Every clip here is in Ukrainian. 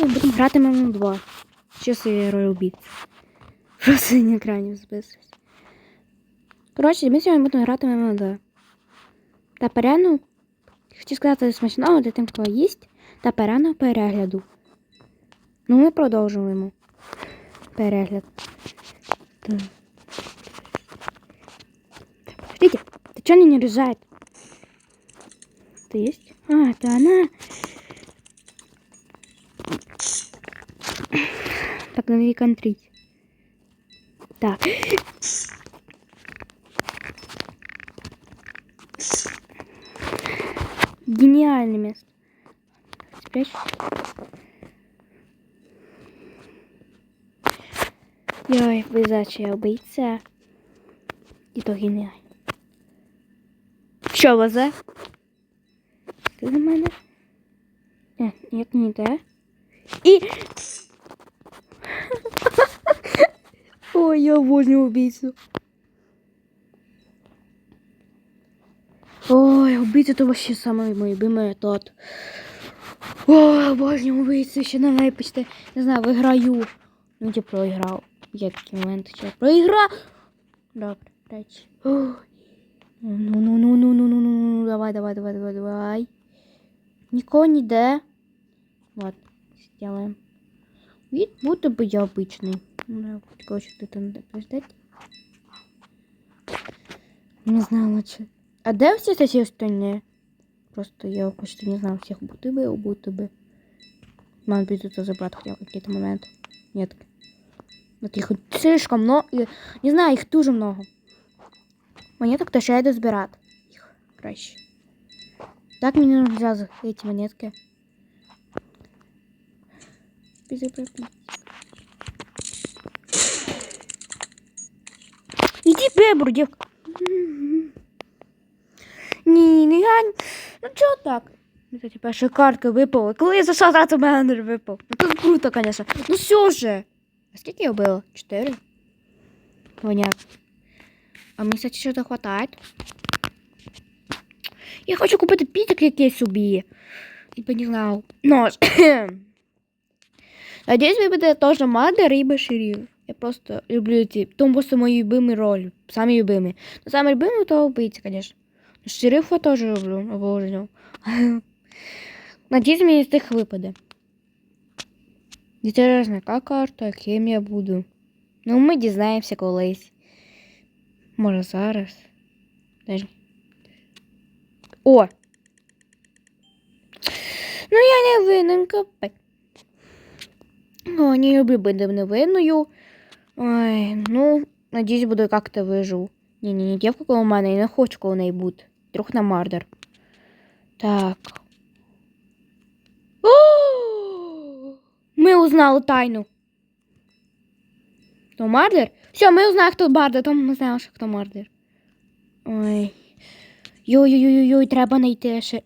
ми будемо грати ММ 2. Що це роль убійці. Просто на екрані записуюсь. Коротше, ми сьогодні будемо грати ММ 2. Та перену. Хочу сказати смачного для тим, хто їсть. Та перену перегляду. Ну, ми продовжуємо. Перегляд. Так. Подождите, ты что не нарезает? Это есть? А, это она. Так, надо ей контрить. Так. Гениальное место. Спрячь. Йой, визачий убийця. І то геніально. Що везе? Ти на мене? Е, як не те. І. Ой, я обожнюю убийцу. Ой, убийца это вообще самый мой любимый тот. Ой, обожнюю убийцу, ще на неї почти, не знаю, виграю. Ну, типу, проіграв. Є такі моменти, що я проіграв. Добре, речі. Ой. Ну, ну, ну, ну, ну, ну, ну, ну, давай, давай, давай, давай, давай. Нікого ніде. Вот, сделаем. Вид будто бы я обычный. Ну, короче, ты там подождать. Не знаю лучше. А де всі ці остальні? Просто я почти не знаю всех будто бы, будто бы. Мам придется забрать хотя бы какие-то моменты. Нет. Вот их слишком много. Я Не знаю, їх дуже много. Монеток то ще я дозбирати. Їх краще. Так мені нужно за эти монетки. Иди бебру, девка. Ні, не я. Ну чого так? Ну, Кстати, перша картка випала. Коли я зайшла, зразу менеджер випав. Ну тут круто, конечно. Ну все же. А скільки я вбила? Чотири? Понятно. А мені, кстати, що-то хватает. Я хочу купити пітик якийсь собі. І поняла. Нож. Надеюсь, ви будете теж мати риби шериф. Я просто люблю ці. Тому просто мої любимі ролі. Самі любимі. Ну, самі любимі то убийці, конечно. Шерифа теж люблю, обожнюю. Надіюсь, мені з тих випаде. Інтересно, яка карта, ким я буду. Ну, ми дізнаємося колись. Може зараз. Даже... О! Ну, я не винен, капець. О, не люблю бути невинною. Ой, ну, надіюсь, буду як-то виживу. Ні-ні, дівка коло мене, я не хочу коло неї бути. Друг на мардер. Так. О! Ми узнали тайну. Хто мардер? Все, ми узнаємо, хто мардер, тому ми знаємо, що хто мардер. Ой. Йой-йой-йой, треба знайти ще.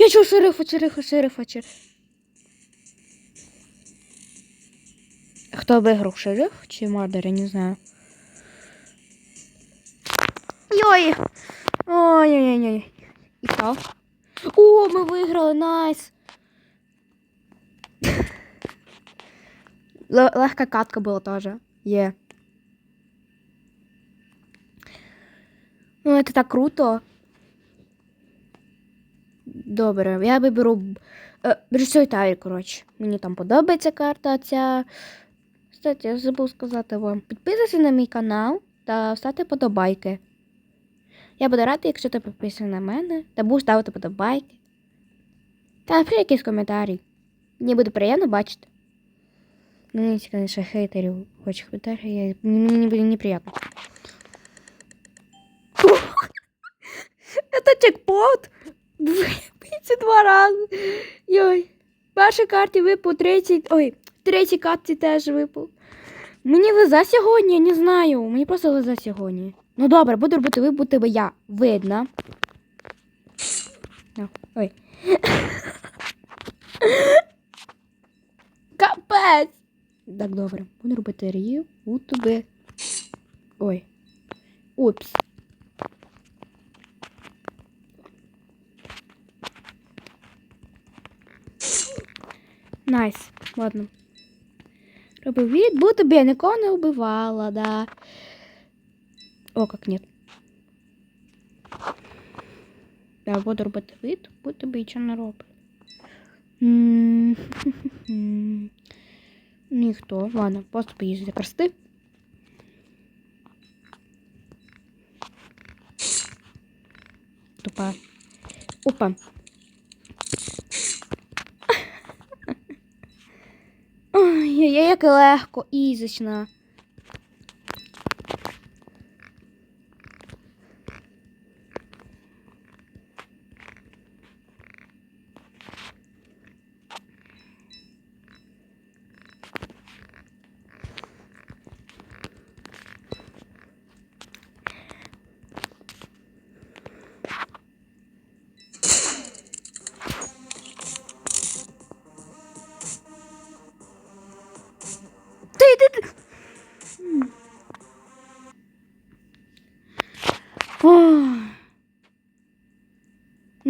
Я чув шерифа, шерифа, шерифа, шерифа. Хто виграв, шериф чи мардер, я не знаю. Йой! Ой-ой-ой. І що? О, ми виграли, найс! Л- легка катка була теж. Є. Ну, це так круто. Добре, я виберу. Е, Рисуй тавір, коротше. Мені там подобається карта ця. Кстати, я забув сказати вам. Підписуйся на мій канал та ставте подобайки. Я буду рада, якщо ти підписаний на мене, та будеш ставити подобайки. Та напиши якийсь коментарі. Мені буде приємно бачити. Мені, звісно, хейтерів хоч коментарі, мені буде неприємно. Это чекпот! Двадцять два рази. Йой. В першій карті випав 30. Ой, в третій карті теж випав. Мені везе сьогодні, я не знаю. Мені просто везе сьогодні. Ну добре, буду робити вибути, бо я видно. Ой. Капець! Так, добре. Буду робити рів у тобі. Ой. Упс. Найс. Ладно. Роби від, будто б я нікого не вбивала, да. О, как нет. Я буду робити від, будто б нічого не роблю. Ніхто. Ладно, просто поїздити красти. Тупа. Опа. Ой, як легко, ізично.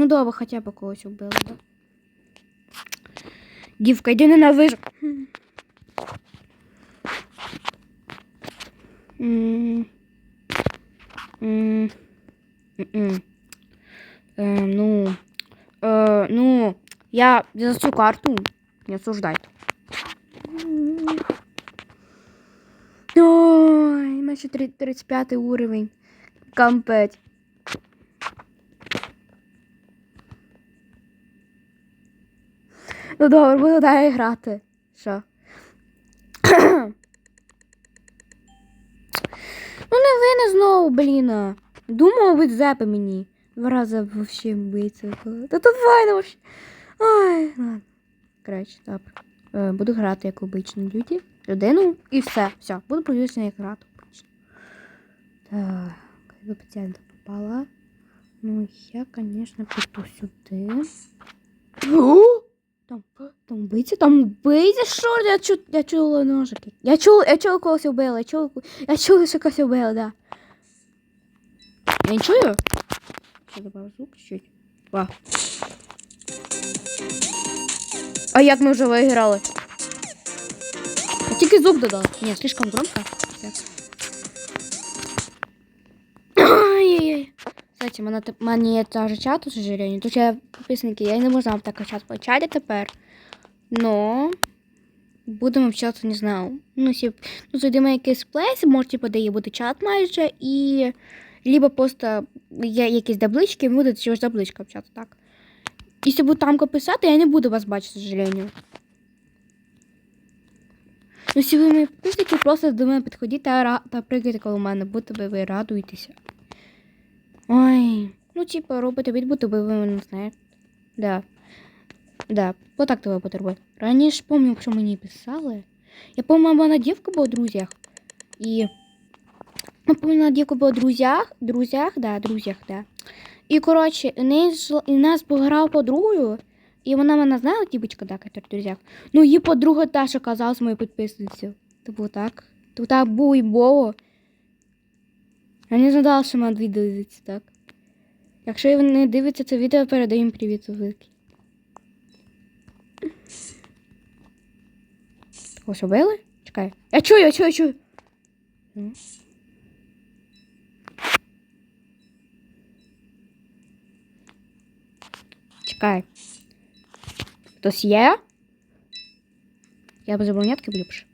Ну добре, хоча б когось вбили, да? Дівка, йди ненавижу. М. М. М-м. Е, ну, е, ну, я за цю карту не осуждайте. Ой, майже 35 уровень. Кампеть. Ну добре, буду далі грати. Що? ну не ви знову, блін. Думав, ви зепи мені. Два рази вообще биться. Та то файно вообще. Ой, ладно. Коротше, добре. Буду грати як обично люди. Людину і все. Все, буду подивитися, як грати обично. Так, до пацієнта попала. Ну, я, конечно, піду сюди. Там, там вбийця, там вбийця, що? Я, чу, я чула ножики. Я чула, я чула когось вбила, я чула, я чула, що когось вбила, да. Я не чую? Ще добавив звук чуть-чуть. Ва. А як ми вже виграли? Тільки звук додала. Ні, слишком громко. Так. Кстати, мене, та же чат, к сожалению. Тут я підписники, я не можу так чат почати тепер. Но будемо общатися, не знаю. Ну, сі, ну зайдемо якийсь плейс, може, типу, де є буде чат майже, і либо просто є якісь таблички, ми будете через таблички общатися, так. Якщо буду там писати, я не буду вас бачити, к сожалению. Ну, якщо ви мої підписники, просто до мене підходіть та, та пригайте коло мене, би ви радуєтеся. Ой, ну, типа, робите від, будто би ви мене знаєте. Да. Да, отак тебе робити. Раніше пам'ятаю, що мені писали. Я пам'ятаю, вона дівка в друзях. І. Я пам'ятаю, дівка була в друзях. Друзях, да, друзях, да. І, коротше, у неї у нас пограв подругою, і вона мене знала, дівчинка, да, яка в друзях. Ну, її подруга казала з моєю підписницею. То було так. То так було і було. Я не знала, що відео дивиться, так. Якщо ви не дивиться це відео, передаємо привіт великий. Когось убили? Чекай. Я чую, я чую, я чую. Ну. Чекай. Хтось є? Я без оборонятки буду ліпше.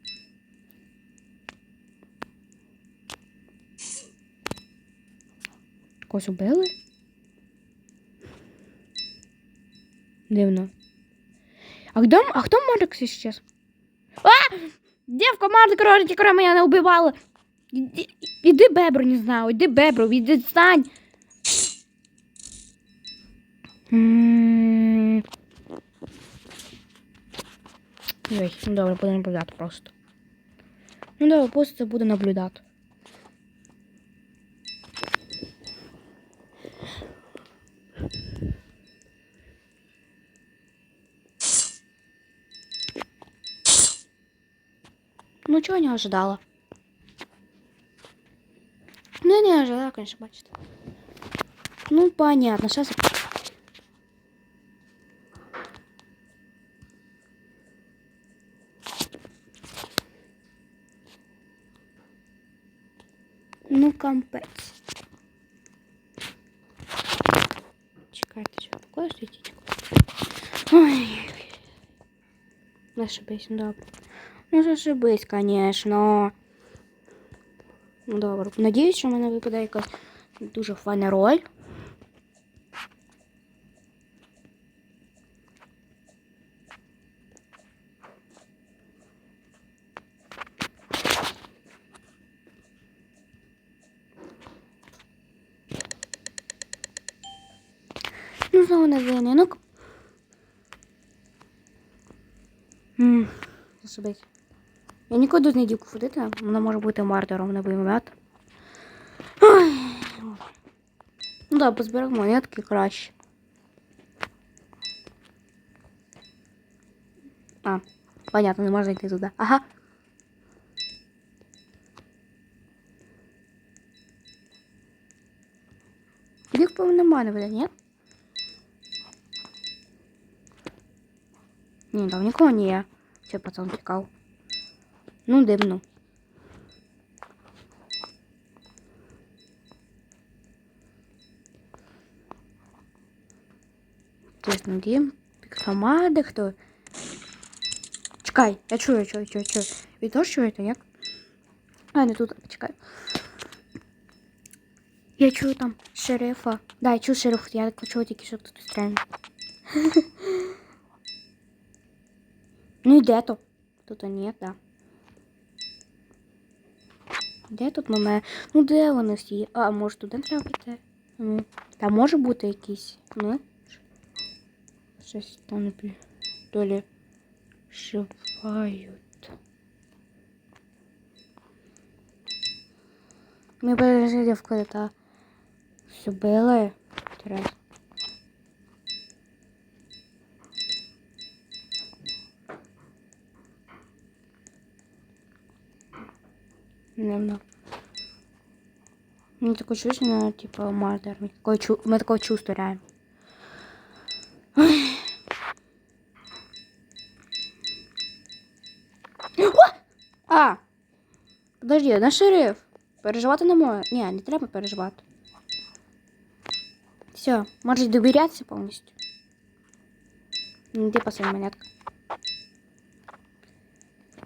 Когось убили? Дивно. А хто, а хто Мордекс сейчас? А! Девка Мордек, ролики, которая меня не убивала. Иди, иди бебру, не знаю, иди бебру, иди стань. Ой, ну добре, буду наблюдати просто. Ну добре, просто буду наблюдати. ну чего не ожидала. Ну, не ожидала, конечно, бачит. Ну, понятно, сейчас... Ну, комплекс. Чекайте, что такое светить? Ой, наша песня, да добре. Ну, зашибись, конечно. Ну, добре. Надіюсь, що в мене випаде якась дуже файна роль. Ну, знову не винен. Ну. Ммм, зашибись. Я нікуди з недівку ходити, вона може бути мартером, не. Ой. Ну да, позбирав монетки краще. А, понятно, не можна йти туди. Ага. Їх, по-моєму, немає, бля, ні? Ні, там нікого не є. Це пацан тікав. Ну, дивно. Чесно, дім. Піксамади хто? Чекай, я чую, я чую, чую, чую. Теж чуєте, як? А, не тут, чекай. Я чую там шерифа. Да, я чую шерифа, я так чую тільки, що тут стрельне. Ну і де то? Тут ні, да. Де тут мене? Ну де вони всі? А, може туди треба прийти? Ну, там може бути якийсь. Ну. Щось там То ли шивають. Ми пережили в кота. Все было. Интересно. Наверное. Мне такое чувство, наверное, типа мардер. Мне такое, чу... У меня такое чувство реально. Ой. О! А! Подожди, на шериф. Переживати не можу. Ні, не треба переживати. Все, можеш довірятися повністю. Ну, Де посиль монетка?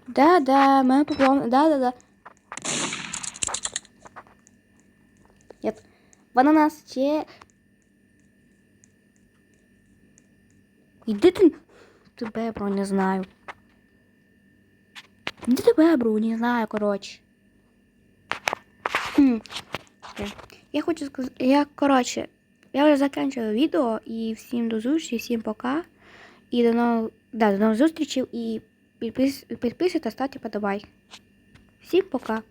Да-да, ми поплавно. Да-да-да. Нет. Вона нас ще. Іди ти. Тебе, бро, не знаю. Іди тебе, бро, не знаю, коротше. Хм. Я хочу сказати, я, коротше, я вже закінчую відео і всім до зустрічі, всім пока. І до нових, да, до нових зустрічей і підпис, підписуйте, ставте подобай. Всім пока.